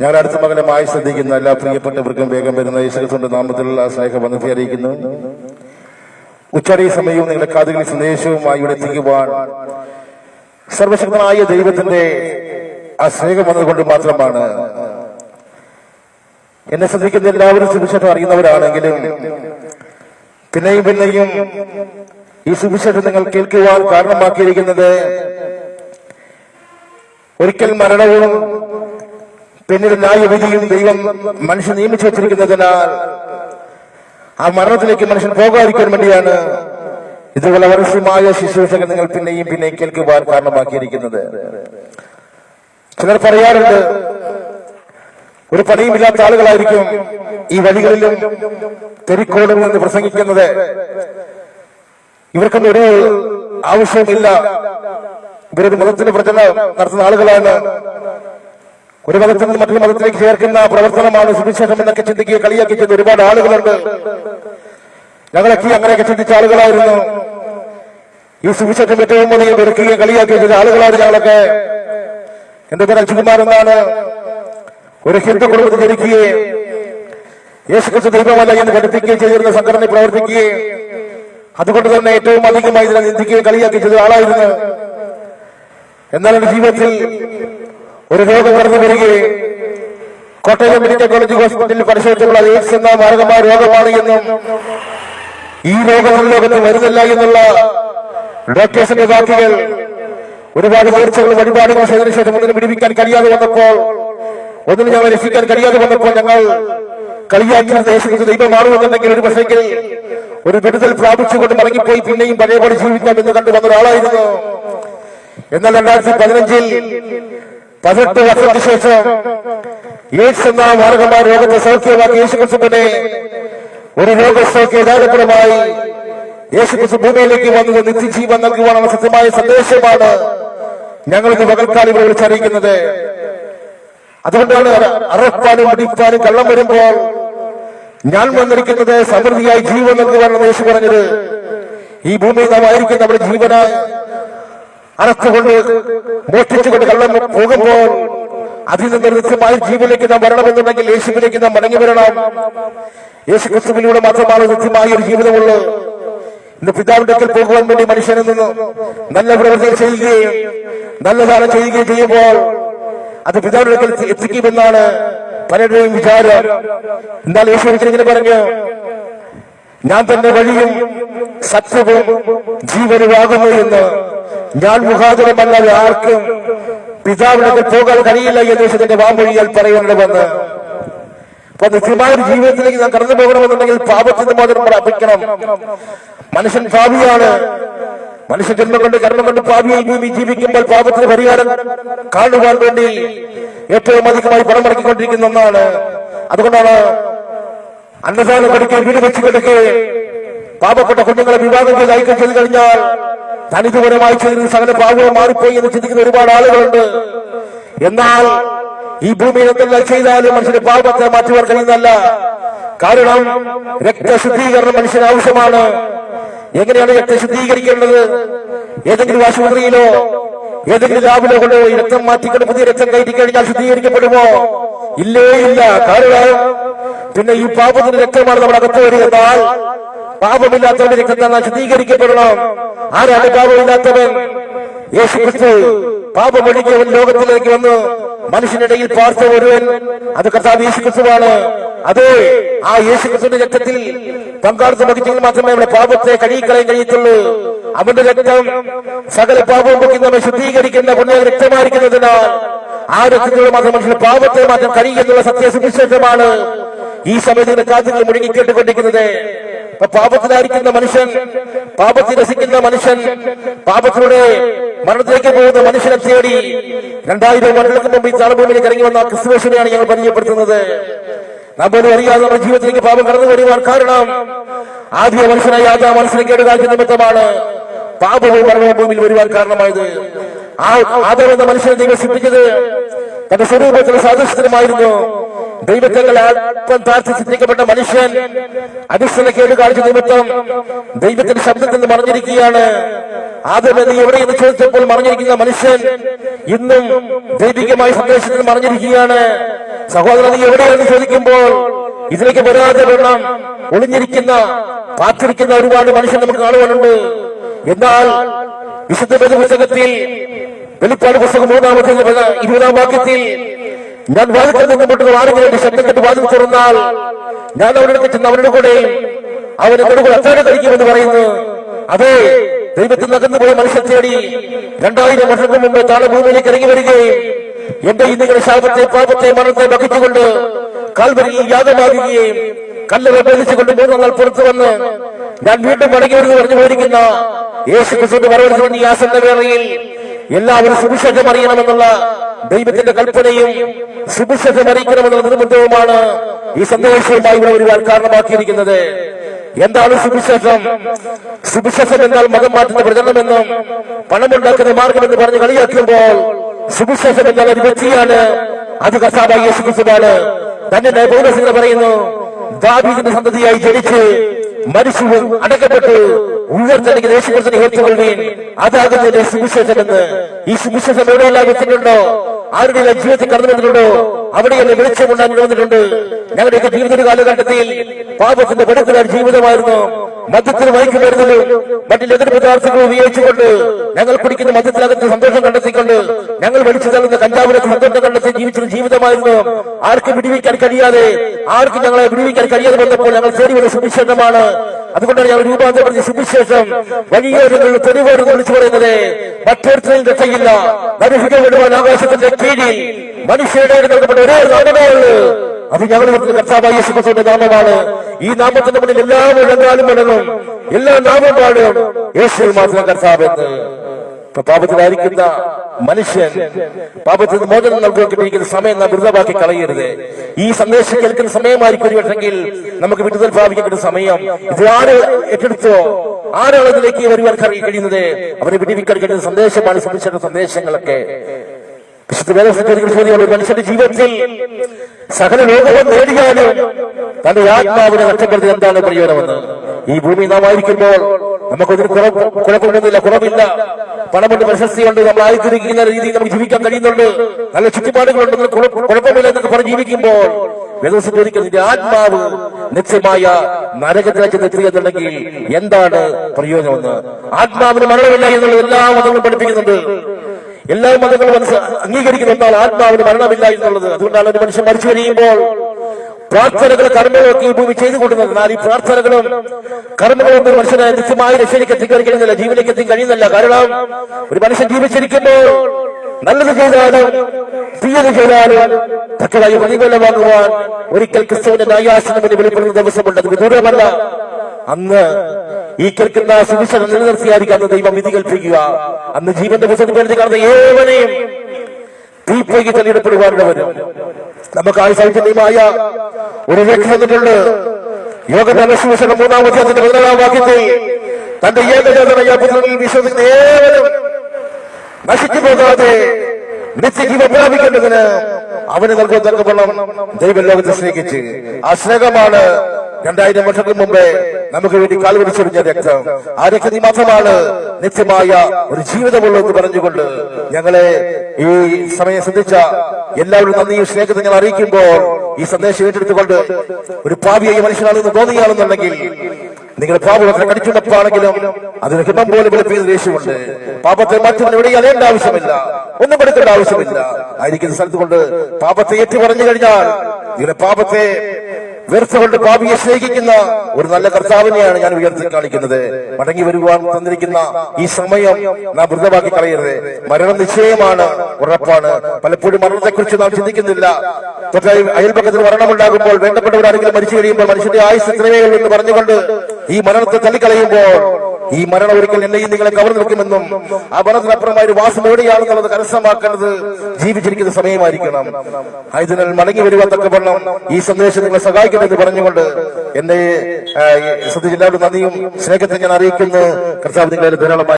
ഞങ്ങളുടെ അടുത്ത മകനമായി ശ്രദ്ധിക്കുന്ന എല്ലാ പ്രിയപ്പെട്ടവർക്കും വേഗം വരുന്ന യേശുക്രിസ്തുവിന്റെ നാമത്തിലുള്ള സ്നേഹ വന്ദതി അറിയിക്കുന്നു ഉച്ചടി സമയവും നിങ്ങളുടെ കാതുകളിൽ സന്ദേശവുമായി ഇവിടെ എത്തിക്കുവാൻ സർവശക്തനായ ദൈവത്തിന്റെ ആ സ്നേഹം വന്നതുകൊണ്ട് മാത്രമാണ്. എന്നെ ശ്രദ്ധിക്കുന്ന എല്ലാവരും സുവിശേഷം അറിയുന്നവരാണെങ്കിലും പിന്നെയും പിന്നെയും ഈ സുവിശേഷം നിങ്ങൾ കേൾക്കുവാൻ കാരണമാക്കിയിരിക്കുന്നത് ഒരിക്കൽ മരണവും പിന്നീട് വിധിയും ദൈവം മനുഷ്യൻ നിയമിച്ചു വെച്ചിരിക്കുന്നതിനാൽ ആ മരണത്തിലേക്ക് മനുഷ്യൻ പോകാതിരിക്കാൻ വേണ്ടിയാണ് ഇതുപോലെ വർഷമായ ശുശ്രൂഷകൾ നിങ്ങൾ പിന്നെയും പിന്നെ കേൾക്കുവാൻ കാരണമാക്കിയിരിക്കുന്നത്. ചിലർ പറയാറുണ്ട് ഒരു പണിയുമില്ലാത്ത ആളുകളായിരിക്കും ഈ വഴികളിലും തെരിക്കോടും നിന്ന് പ്രസംഗിക്കുന്നത്. ഇവർക്കൊന്നും ഒരു ആവശ്യമില്ല ഇവരൊരു മതത്തിന് പ്രചരണം നടത്തുന്ന ആളുകളാണ്. ഒരു മതത്തിൽ നിന്ന് മറ്റൊരു മതത്തിലേക്ക് ചേർക്കുന്ന പ്രവർത്തനമാണ് സുവിശേഷം എന്നൊക്കെ ചിന്തിക്കുക കളിയാക്കി ചെയ്യുന്ന ഒരുപാട് ആളുകളുണ്ട്. ഞങ്ങളൊക്കെ അങ്ങനെയൊക്കെ ചിന്തിച്ച ആളുകളായിരുന്നു. ഈ സുവിശേഷം ഏറ്റവും കൂടുതൽ വെറുക്കുകയും കളിയാക്കി ചെയ്ത ആളുകളാണ് ഞങ്ങളൊക്കെ. എന്റെ പേര് അച്യുകുമാർ എന്നാണ്. ഒരു ഹിന്ദു കുടുംബത്തിൽ ജനിക്കുകയും യേശുക്രിസ്തു ദൈവമല്ല എന്ന് പഠിപ്പിക്കുകയും ചെയ്തിരുന്ന സംഘടന പ്രവർത്തിക്കുകയും അതുകൊണ്ട് തന്നെ ഏറ്റവും അധികമായി ഇതിനെ നിന്ദിക്കുകയും കളിയാക്കി ചെയ്ത ആളായിരുന്നു. എന്നാൽ എന്റെ ജീവിതത്തിൽ ഒരു രോഗം കടന്നു വരികയും കോട്ടയം മെഡിക്കൽ കോളേജ് ഹോസ്പിറ്റലിൽ പരിശോധിച്ചപ്പോൾ അത് എയ്ഡ്സ് എന്ന മാരകമായ രോഗമാണ് എന്നും ഈ രോഗം ലോകത്ത് വരുന്നില്ല എന്നുള്ള ഡോക്ടേഴ്സിന്റെ വാക്കുകൾ ഒരുപാട് നേർച്ചകളും വഴിപാടുകളും ചെയ്തതിനു ശേഷം ഒന്നിനും പിടിപ്പിക്കാൻ കഴിയാതെ വന്നപ്പോൾ ഒന്നിനും ഞങ്ങൾ രക്ഷിക്കാൻ കഴിയാതെ വന്നപ്പോൾ ഞങ്ങൾ കളിയാക്കി ദേശത്ത് ദൈവമാറുമെന്നുണ്ടെങ്കിൽ ഒരു പക്ഷേങ്കിൽ ഒരു വിടുതൽ പ്രാപിച്ചുകൊണ്ട് മടങ്ങിപ്പോയി പിന്നെയും പഴയപോലെ ജീവിക്കാം എന്ന് കണ്ടു വന്ന ഒരാളായിരുന്നു. എന്നാൽ രണ്ടായിരത്തി പതിനഞ്ചിൽ പതിനെട്ട് വർഷത്തിന് ശേഷം എയ്ഡ്സ് എന്ന മാർഗമായ രോഗത്തെ സൗഖ്യമാക്കി യേശുക്രിസ്തുവിനെ ഒരു രോഗസൗഖ്യ യഥാർത്ഥപരമായി യേശുക്രിസ്തു ഭൂമിയിലേക്ക് വന്നത് നിത്യജീവൻ നൽകുവാനുള്ള സത്യമായ സന്ദേശമാണ് ഞങ്ങൾക്ക് ഇന്ന് ഇവിടെ വിളിച്ചറിയിക്കുന്നത്. അതുകൊണ്ടാണ് അറപ്പാനും പിടിക്കാനും കള്ളം വരുമ്പോൾ ഞാൻ വന്നിരിക്കുന്നത് സമൃദ്ധിയായി ജീവൻ നൽകുവാനാണ് യേശു പറഞ്ഞത്. ഈ ഭൂമിയിൽ നാം ആയിരിക്കും നമ്മുടെ ജീവനായി അറച്ചുകൊണ്ട് മോഷ്ടിച്ചുകൊണ്ട് കള്ളം പോകുമ്പോൾ അതിൽ നിന്ന് കൃത്യമായി ജീവനിലേക്ക് നാം വരണമെന്നുണ്ടെങ്കിൽ യേശുവിലേക്ക് നാം മടങ്ങി വരണം. യേശു ക്രിസ്തുവിലൂടെ മാത്രമാണ് നിത്യമായ ഒരു ജീവിതമുള്ളൂ ഇന്ന് പിതാവിന്റെ അടുക്കൽ പോകുവാൻ വേണ്ടി മനുഷ്യനിൽ നിന്ന് നല്ല പ്രവൃത്തി ചെയ്യുകയും നല്ല ദാനം ചെയ്യുകയും ചെയ്യുമ്പോൾ അത് പിതാവിന്റെ അടുക്കൽ എത്തിക്കുമെന്നാണ് പലരുടെയും വിചാരം. എന്നാൽ യേശു ഇങ്ങനെ പറഞ്ഞു ഞാൻ തന്റെ വഴിയും സത്യവും ജീവനുമാകുന്നു എന്ന് ഞാൻ മുഖാന്തരമല്ലാതെ ആർക്കും പിതാവിനൊക്കെ പോകാൻ കഴിയില്ല എന്ന് യേശുവിന്റെ വാമൊഴിയാൽ പറയേണ്ടതെന്ന് ഒരു ജീവിതത്തിലേക്ക് നാം കടന്നു പോകണമെന്നുണ്ടെങ്കിൽ പാപത്തിന്റെ മോചനം പ്രാപിക്കണം മനുഷ്യൻ പാപിയാണ്. മനുഷ്യ ജന്മം കൊണ്ട് കർമ്മം കൊണ്ട് പാപിയായി ഭൂമി ജീവിക്കുമ്പോൾ പാപത്തിന് പരിഹാരം കാണുവാൻ വേണ്ടി ഏറ്റവും അധികമായി പണം മുടക്കിക്കൊണ്ടിരിക്കുന്ന ഒന്നാണ്. അതുകൊണ്ടാണ് അന്നദാനം കൊടുക്കുക വീട് വെച്ച് കൊടുക്കുക പാപപ്പെട്ട കുടുംബങ്ങളെ വിവാഹം ചെയ്ത് ഐക്യം ചെയ്ത് കഴിഞ്ഞാൽ തനിതുപരമായി ചെയ്ത് സകല പാവവും മാറിപ്പോയി എന്ന് ചിന്തിക്കുന്ന ഒരുപാട് ആളുകളുണ്ട്. എന്നാൽ ഈ ഭൂമിയിൽ എന്തെല്ലാം ചെയ്താലും മനുഷ്യന്റെ പാപത്തെ മാറ്റുവാൻ കഴിയുന്നല്ല കാരണം രക്തശുദ്ധീകരണം മനുഷ്യന് ആവശ്യമാണ്. എങ്ങനെയാണ് രക്തം ശുദ്ധീകരിക്കേണ്ടത്? ഏതെങ്കിലും ആശുപത്രിയിലോ ഏതെങ്കിലും ലാബിലോ കൊണ്ടോ ഈ രക്തം മാറ്റിക്കൊണ്ട് പുതിയ രക്തം കയറ്റി കഴിഞ്ഞാൽ ശുദ്ധീകരിക്കപ്പെടുമോ? ഇല്ലേ ഇല്ല. കാരണം പിന്നെ ഈ പാപത്തിന്റെ രക്തമാണ് നമ്മുടെ അകത്ത് വരിക. എന്നാൽ പാപമില്ലാത്തവന്റെ രക്തത്താൽ ശുദ്ധീകരിക്കപ്പെടണം. ആരാണ് പാപമില്ലാത്തവൻ? യേശു ക്രിസ്തു പാപമൊഴിക്കവൻ ലോകത്തിലേക്ക് വന്നു. മനുഷ്യനിടയിൽ പാർത്ത ഒരുവൻ അത് കർത്താവ് യേശു ക്രിസ്തുവാണ് അതെ ആ യേശു ക്രിസ്തുവിന്റെ രക്തത്തിൽ പങ്കാളിത്തം വഹിച്ചെങ്കിൽ മാത്രമേ നമ്മുടെ പാപത്തെ കഴുകിക്കളയാൻ കഴിയത്തുള്ളൂ. അവന്റെ രക്തം സകല പാപവും പൊക്കി നമ്മെ ശുദ്ധീകരിക്കുന്ന പുണ്യ രക്തമായിരിക്കുന്നതിനാൽ ആ രക്തത്തിലൂടെ മാത്രം മനുഷ്യന്റെ പാപത്തെ മാറ്റം കഴിയുന്നുള്ള സത്യസുവിശേഷമാണ് ഈ സമയത്തിന്റെ കാത്തുകൾ മുഴുകിക്കേട്ടുകൊണ്ടിരിക്കുന്നത് പാപത്തിലായിരിക്കുന്ന മനുഷ്യൻ പാപത്തിൽ രസിക്കുന്ന മനുഷ്യൻ പാപത്തിലൂടെ മരണത്തിലേക്ക് പോകുന്ന മനുഷ്യനെ തേടി രണ്ടായിരം വർഷങ്ങൾക്ക് മുമ്പ് ഈ താളഭൂമിയിലേക്ക് ഇറങ്ങി വന്ന ക്രിസ്തുവേഷനെയാണ് ഞങ്ങൾ പരിചയപ്പെടുത്തുന്നത്. നാം പോലും അറിയാതെ നമ്മുടെ ജീവിതത്തിലേക്ക് പാപം കടന്നു വരുവാൻ കാരണം ആദ്യ മനുഷ്യനായി ആദ്യ മനസ്സിനെ കേടുകാഴ്ച നിമിത്തമാണ് പാപവും മരണവും ഭൂമിയിൽ വരുവാൻ കാരണമായത്. ആ ആദം എന്ന മനുഷ്യനെ ദൈവം സൃഷ്ടിച്ചത് തന്റെ സ്വരൂപത്തിൽ സാദൃശ്യത്തിനുമായിരുന്നു ദൈവത്തെ അല്പം മനുഷ്യൻ അടിസ്ഥന കേട് കാണിച്ച നിമിത്തം ദൈവത്തിന്റെ ശബ്ദത്തിൽ നിന്ന് മറിഞ്ഞിരിക്കുകയാണ്. ആദ്യം എവിടെയെന്ന് ചോദിച്ചപ്പോൾ മറിഞ്ഞിരിക്കുന്ന മനുഷ്യൻ ഇന്നും ദൈവികമായ സന്ദേശത്തിൽ മറിഞ്ഞിരിക്കുകയാണ്. സഹോദരൻ എവിടെയെന്ന് ചോദിക്കുമ്പോൾ ഇതിലേക്ക് വരാതെ വെള്ളം ഒളിഞ്ഞിരിക്കുന്ന കാത്തിരിക്കുന്ന ഒരുപാട് മനുഷ്യൻ നമുക്ക് കാണുവാനുണ്ട്. എന്നാൽ വിശുദ്ധ പുസ്തകത്തിൽ വെളിപ്പാട് പുസ്തകം മൂന്നാമത്തെ ഇരുപതാം വാക്യത്തിൽ ഞാൻ വാതിൽ നിന്ന് മുട്ടുകൾ ആരെങ്കിലും ശബ്ദം കെട്ട് വാതിൽ തുറന്നാൽ ഞാൻ അവരുടെ അടുത്ത് ചെന്ന് അവരുടെ കൂടെ അവൻ എന്നോട് കൂടെ അത്താഴം കഴിക്കുമെന്ന് പറയുന്നു. അതെ ദൈവത്തിൽ നകന്നു പോയ മനുഷ്യൻ തേടി രണ്ടായിരം വർഷത്തിന് മുമ്പ് താഴെ ഭൂമിയിലേക്ക് ഇറങ്ങി വരികയും എന്റെ ഇന്ത്യയുടെ ശാപത്തെ പാപത്തെ മരണത്തെ വഹിച്ചുകൊണ്ട് കാൽവരിയിൽ യാതമാകുകയും കല്ലുകൾ വിഭജിച്ചുകൊണ്ട് മൂന്ന് നാൾ പുറത്തു വന്ന് ഞാൻ വീണ്ടും മടങ്ങി വരുന്നു പറഞ്ഞു പോയിരിക്കുന്ന യേശു ക്രിസ്തുവിന്റെ ഈ ആസന്ന വേളയിൽ എല്ലാവരും സുവിശേഷം അറിയണമെന്നുള്ള ദൈവത്തിന്റെ കൽപ്പനയും സുവിശേഷം അറിയിക്കണമെന്നുള്ള നിർബന്ധവുമാണ് ഈ സന്ദേശവുമായി ഇവിടെ ഒരു കാരണമാക്കിയിരിക്കുന്നത്. എന്താണ് സുവിശേഷം? സുവിശേഷം എന്നാൽ മതം മാറ്റുന്ന പ്രചരണമെന്നും പണമുണ്ടാക്കുന്ന മാർഗമെന്ന് പറഞ്ഞ് കളിയാക്കുമ്പോൾ സുവിശേഷം എന്നാൽ ഒരു വ്യക്തിയാണ് അത് കസാബായി യേശു തന്നെ പൗരസിംഗ പറയുന്നു ദാവീദിന്റെ സന്തതിയായി ജനിച്ച് മരിച്ചു അടക്കപ്പെട്ട്. ഉയർത്തെടുക്കി യേശുക്രിസ്തുവിനെ ഏറ്റുകൊള്ളുകയും അതാകുന്ന എന്റെ സുവിശേഷമെന്ന് ഈ സുവിശേഷം എവിടെയെല്ലാം എത്തിയിട്ടുണ്ടോ ആരുടെയെല്ലാം ജീവിതത്തിൽ കടന്നു വന്നിട്ടുണ്ടോ അവിടെയെല്ലാം വെളിച്ചമുണ്ടാൻ വന്നിട്ടുണ്ട്. ഞങ്ങളുടെയൊക്കെ ജീവിത കാലഘട്ടത്തിൽ പാപത്തിന്റെ വെടുക്കുന്ന ജീവിതമായിരുന്നു മദ്യത്തിന് മയക്കുമരുന്നിലും മറ്റു ലഹരി പദാർത്ഥങ്ങൾ ഉപയോഗിച്ചുകൊണ്ട് ഞങ്ങൾ കുടിക്കുന്ന മദ്യത്തിനകത്ത് സന്തോഷം കണ്ടെത്തിക്കൊണ്ട് ഞങ്ങൾ വലിച്ചു തള്ളുന്ന കഞ്ചാവിനകത്ത് സന്തോഷം കണ്ടെത്തി ആർക്ക് വിടുവിക്കാൻ കഴിയാതെ ആർക്കും ഞങ്ങളെ വിടുവിക്കാൻ കഴിയാതെ വന്നപ്പോൾ ഞങ്ങൾ തേടി വന്ന സുവിശേഷമാണ്. അതുകൊണ്ടാണ് ഞങ്ങൾ രൂപാന്തരപ്പെടുന്ന സുവിശേഷം. വലിയ തെരുവോട് വിളിച്ചു പറയുന്നത് മറ്റൊരുത്തരും രക്ഷയില്ല മനുഷ്യനെ വിടുവാൻ ആകാശത്തിന്റെ കീഴിൽ മനുഷ്യരുടെ നൽകപ്പെട്ട ഒരേ ഒരു അത് ഞങ്ങൾ കർത്താവായ യേശുക്രിസ്തുവിന്റെ നാമമാണ്. ഈ നാമത്തിന്റെ മുന്നിൽ എല്ലാ മുഴങ്ങാലും മുടങ്ങും എല്ലാ നാമം പാടും. യേശു മാത്രം കർത്താവെന്ന് പാപത്തിലായിരിക്കുന്ന മനുഷ്യൻ പാപത്തിൽ മോചനം നൽകിയിരിക്കുന്ന സമയം നാം വൃതമാക്കി കളയരുത്. ഈ സന്ദേശം കേൾക്കുന്ന സമയമായിരിക്കും ഒരു പക്ഷെങ്കിൽ നമുക്ക് വിടുതൽ പ്രാപിക്കുന്ന സമയം. ഇത് ആര് ഏറ്റെടുത്തോ? ആരാണ് ഇതിലേക്ക് വരുവാൻ കഴിയുന്നത്? അവരെ വിടിവിക്കാൻ കഴിയുന്ന സന്ദേശമാണ് സംബന്ധിച്ച സന്ദേശങ്ങളൊക്കെ. മനുഷ്യന്റെ ജീവിതത്തിൽ സകല ലോകവും നേടിയാലും തന്റെ ആത്മാവിനെ നഷ്ടപ്പെടുത്തി എന്താണ് പ്രയോജനമെന്ന് ഈ ഭൂമി നാം ആയിരിക്കുമ്പോൾ നമുക്കൊരു കുഴപ്പമൊന്നുമില്ല കുറവില്ല. പണമുണ്ട് പ്രശസ്തിയുണ്ട് നമ്മൾ ആയിരിക്കുന്ന രീതിയിൽ നമുക്ക് ജീവിക്കാൻ കഴിയുന്നുണ്ട്. നല്ല ചുറ്റുപാടുകളുണ്ട് കുഴപ്പമില്ല എന്നൊക്കെ പറഞ്ഞ് ജീവിക്കുമ്പോൾ നിന്റെ ആത്മാവ് നിത്യമായ നരകത്തിലേക്ക് എത്തിയെന്നുണ്ടെങ്കിൽ എന്താണ് പ്രയോജനമെന്ന്? ആത്മാവിന് മരണമില്ല എന്നുള്ളത് എല്ലാ മതങ്ങളും പഠിപ്പിക്കുന്നുണ്ട്. എല്ലാ മതങ്ങളും അംഗീകരിക്കുന്ന ഒന്നാണ് ആത്മാവിന് മരണമില്ല എന്നുള്ളത്. അതുകൊണ്ടാണ് ഒരു മനുഷ്യൻ മരിച്ചു കഴിയുമ്പോൾ പ്രാർത്ഥനകൾ കർമ്മങ്ങളൊക്കെ ഈ ഭൂമി ചെയ്തുകൊണ്ടിരുന്നത്. എന്നാൽ ഈ പ്രാർത്ഥനകളും കർമ്മങ്ങളും ഒരു മനുഷ്യനെ നിത്യമായി രക്ഷയിലേക്ക് എത്തിക്കാൻ കഴിയുന്നില്ല ജീവനിലേക്ക് എത്തിക്കാൻ കഴിയുന്നില്ല. കാരണം ഒരു മനുഷ്യൻ ജീവിച്ചിരിക്കുമ്പോൾ നല്ലത് ചെയ്താലും തീയത് ചെയ്താലും തക്കതായി പ്രതിഫലം വാങ്ങുവാൻ ഒരിക്കൽ ക്രിസ്തുവിന്റെ ന്യായാസനം എന്ന് വെളിപ്പെടുന്ന ദിവസമുണ്ട്. അത് വിദൂരമല്ല. അന്ന് ഈ കേൾക്കുന്ന സുവിശേഷം നിലനിർത്തിയായിരിക്കും അന്ന് ദൈവം വിധി കൽപ്പിക്കുക അന്ന് ജീവന്റെ പുസ്തകത്തിൽ എഴുതി കാണുന്ന ഏവനെയും തീപ്പേക്ക് തള്ളിയിടപ്പെടുവാനുള്ള വരും നമുക്ക് ആ ഒരു വ്യക്തി തന്നിട്ടുണ്ട്. യോഗ സുവിശേഷം മൂന്നാം അധ്യായത്തിന്റെ പതിനേഴാം വാക്യത്തിൽ തന്റെ ഏകജാതനായ പുത്രനിൽ വിശ്വസിക്കുന്ന നശിച്ചു പോകാതെ നിത്യജീവ പ്രാപിക്കേണ്ടതിന് അവന് നൽകുന്ന ദൈവം ലോകത്തെ സ്നേഹിച്ച്. ആ സ്നേഹമാണ് രണ്ടായിരം വർഷങ്ങൾക്ക് മുമ്പേ നമുക്ക് വേണ്ടി കാൽവരിച്ചൊരിഞ്ഞ രക്തം. ആ രക്തത്തിൽ മാത്രമാണ് നിത്യമായ ഒരു ജീവിതമുള്ളതെന്ന് പറഞ്ഞുകൊണ്ട് ഞങ്ങളെ ഈ സമയം ശ്രദ്ധിച്ച എല്ലാവരും നന്ദിയും സ്നേഹത്തെ ഞങ്ങൾ അറിയിക്കുമ്പോൾ ഈ സന്ദേശം ഏറ്റെടുത്തുകൊണ്ട് ഒരു പാപിയായി മനുഷ്യനാണെന്ന് തോന്നുകയാണെന്നുണ്ടെങ്കിൽ നിങ്ങൾ പാപത്തെ കടിച്ചുണ്ടപ്പാണെങ്കിലും അതിന് ഹിമം പോലെ വിളിപ്പിക്കുന്ന ദേഷ്യമുണ്ട്. പാപത്തെ മറ്റൊന്നും എവിടെ അറിയേണ്ട ആവശ്യമില്ല. ഒന്നും കൊടുക്കേണ്ട ആവശ്യമില്ല. ആയിരിക്കുന്ന സ്ഥലത്ത് കൊണ്ട് പാപത്തെ ഏറ്റു പറഞ്ഞു കഴിഞ്ഞാൽ നിങ്ങളുടെ പാപത്തെ വ്യർത്ഥകൊണ്ട് പാപിയെ സ്നേഹിക്കുന്ന ഒരു നല്ല കർത്താവിനെയാണ് ഞാൻ ഉയർത്തി കാണിക്കുന്നത്. മടങ്ങി വരുവാൻ തന്നിരിക്കുന്ന ഈ സമയം നാം വൃതമാക്കി കളയരുത്. മരണം നിശ്ചയമാണ് ഉറപ്പാണ്. പലപ്പോഴും മരണത്തെക്കുറിച്ച് നാം ചിന്തിക്കുന്നില്ല. അയൽപക്കത്തിൽ മരണമുണ്ടാകുമ്പോൾ വേണ്ടപ്പെട്ടവരാരെങ്കിലും മരിച്ചു കഴിയുമ്പോൾ മനുഷ്യന്റെ ആയുസ് ഇത്രമേ എന്ന് പറഞ്ഞുകൊണ്ട് ഈ മരണത്തെ തള്ളിക്കളയുമ്പോൾ ഈ മരണം ഒരിക്കൽ എന്നെയും നിങ്ങളെ കവർന്നു നിൽക്കുമെന്നും ആ മരണത്തിനപ്പുറമായ ഒരു വാസം എവിടെയാണെന്നുള്ളത് കരസ്ഥമാക്കേണ്ടത് ജീവിച്ചിരിക്കുന്ന സമയമായിരിക്കണം. ആയതിനാൽ മടങ്ങി വരുവാൻ തക്കവണ്ണം ഈ സന്ദേശം നിങ്ങളെ സഹായിക്കണമെന്ന് പറഞ്ഞുകൊണ്ട് എന്റെ ശ്രദ്ധിച്ച നന്ദിയും സ്നേഹത്തെ ഞാൻ അറിയിക്കുന്നു. കർത്താവ് നിങ്ങളെ ധാരാളമായി